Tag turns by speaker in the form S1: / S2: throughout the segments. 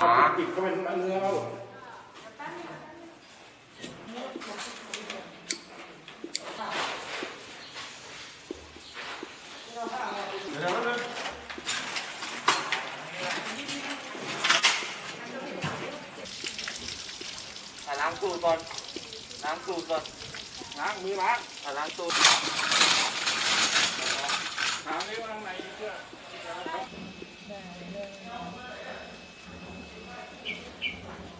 S1: ปิดเข้าไปตรงนั้นเนื้อเราเดี๋ยวนะ
S2: อะล้างตูดก่อนล้างตูดก่อน
S1: ล้างมือล้าง
S2: อะล้างตูด
S1: ล้างนิ้วล้างไหนเพื่อ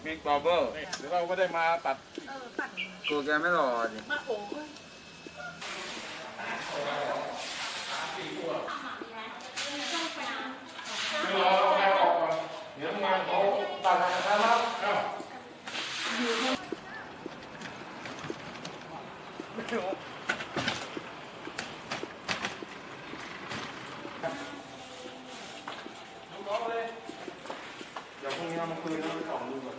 S2: บิ๊กบอเบอร์
S1: เดี๋ยวเราไม่ได้มาตัด
S2: ตัวแกไม่หล่อดิ
S1: เดี๋ยวรอเราแกออกก่อนเดี๋ยวงานเขาตัดนะครับเอ้า
S2: เดี๋ยวพรุ่งนี้เรามาคุยเรื่องของดูก่อน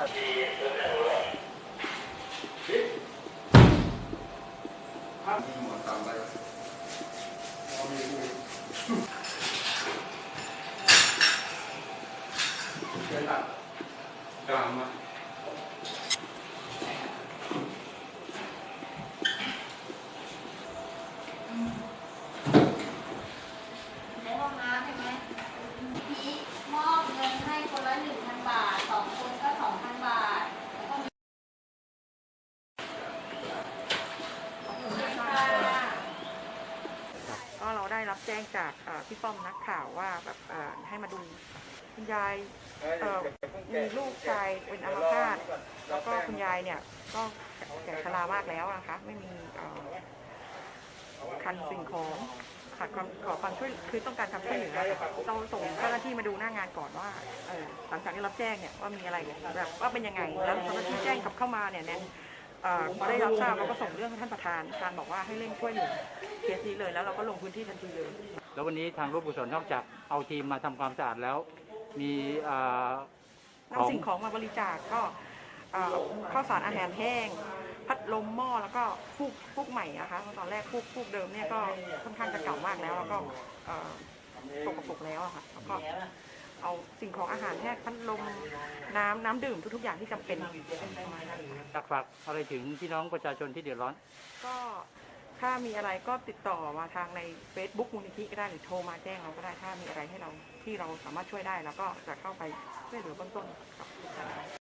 S1: เดี๋ยวตัดกลางมา
S3: ในห้องน้ำใช่ไหมพี่มอบเงินให้คนละหนึ่งพันบาทสองคนก็สองพันบาทแล้วก็มีขอบคุณค่ะ
S4: ก็เราได้รับแจ้งจากเอ่อพี่ป้อมนักข่าวว่าแบบเอ่อให้มาดูคุณยายเอ่อมีลูกชายเป็นอัมพาตแล้วก็คุณยายเนี่ยก็แก่ชรามากแล้วนะคะไม่มีเอ่อคันสิ่งของขาดความขอความช่วยคือต้องการความช่วยเหลือเราส่งเจ้าหน้าที่มาดูหน้างานก่อนว่าเออหลังจากที่รับแจ้งเนี่ยว่ามีอะไรแบบว่าเป็นยังไงแล้วเจ้าหน้าที่แจ้งกลับเข้ามาเนี่ยเนี่ยเอ่อ พอได้รับทราบเราก็ส่งเรื่องให้ท่านประธานประธานบอกว่าให้เร่งช่วยเหลือเคสนี้เลยแล้วเราก็ลงพื้นที่ทันทีเลย
S5: แล้ววันนี้ทางรูปกุศลนอกจากเอาทีมมาทำความสะอาดแล้ว มีเอ่อ ของ
S4: นำสิ่งของมาบริจาคก็เอ่อข้าวสารอาหารแห้ง พัดลมหม้อแล้วก็ฟูกฟูกใหม่นะคะเพราะตอนแรกฟูกฟูกเดิมเนี่ยก็ค่อนข้างจะเก่ามากแล้ว แล้วก็เอ่อตกกระปุกแล้วอะค่ะแล้วก็ เอาสิ่งของอาหารแห้งพัดลมน้ำน้ำดื่มทุกๆอย่างที่จำเป็นประมาณนั้นค่ะ
S5: ฝากฝากอะไรถึงพี่น้องประชาชนที่เดือดร้อน
S4: ก็ถ้ามีอะไรก็ติดต่อมาทางใน Facebook มูลนิธิก็ได้หรือโทรมาแจ้งเราก็ได้ถ้ามีอะไรให้เราที่เราสามารถช่วยได้ แล้วก็จะเข้าไปช่วยเหลือเบื้องต้นครับ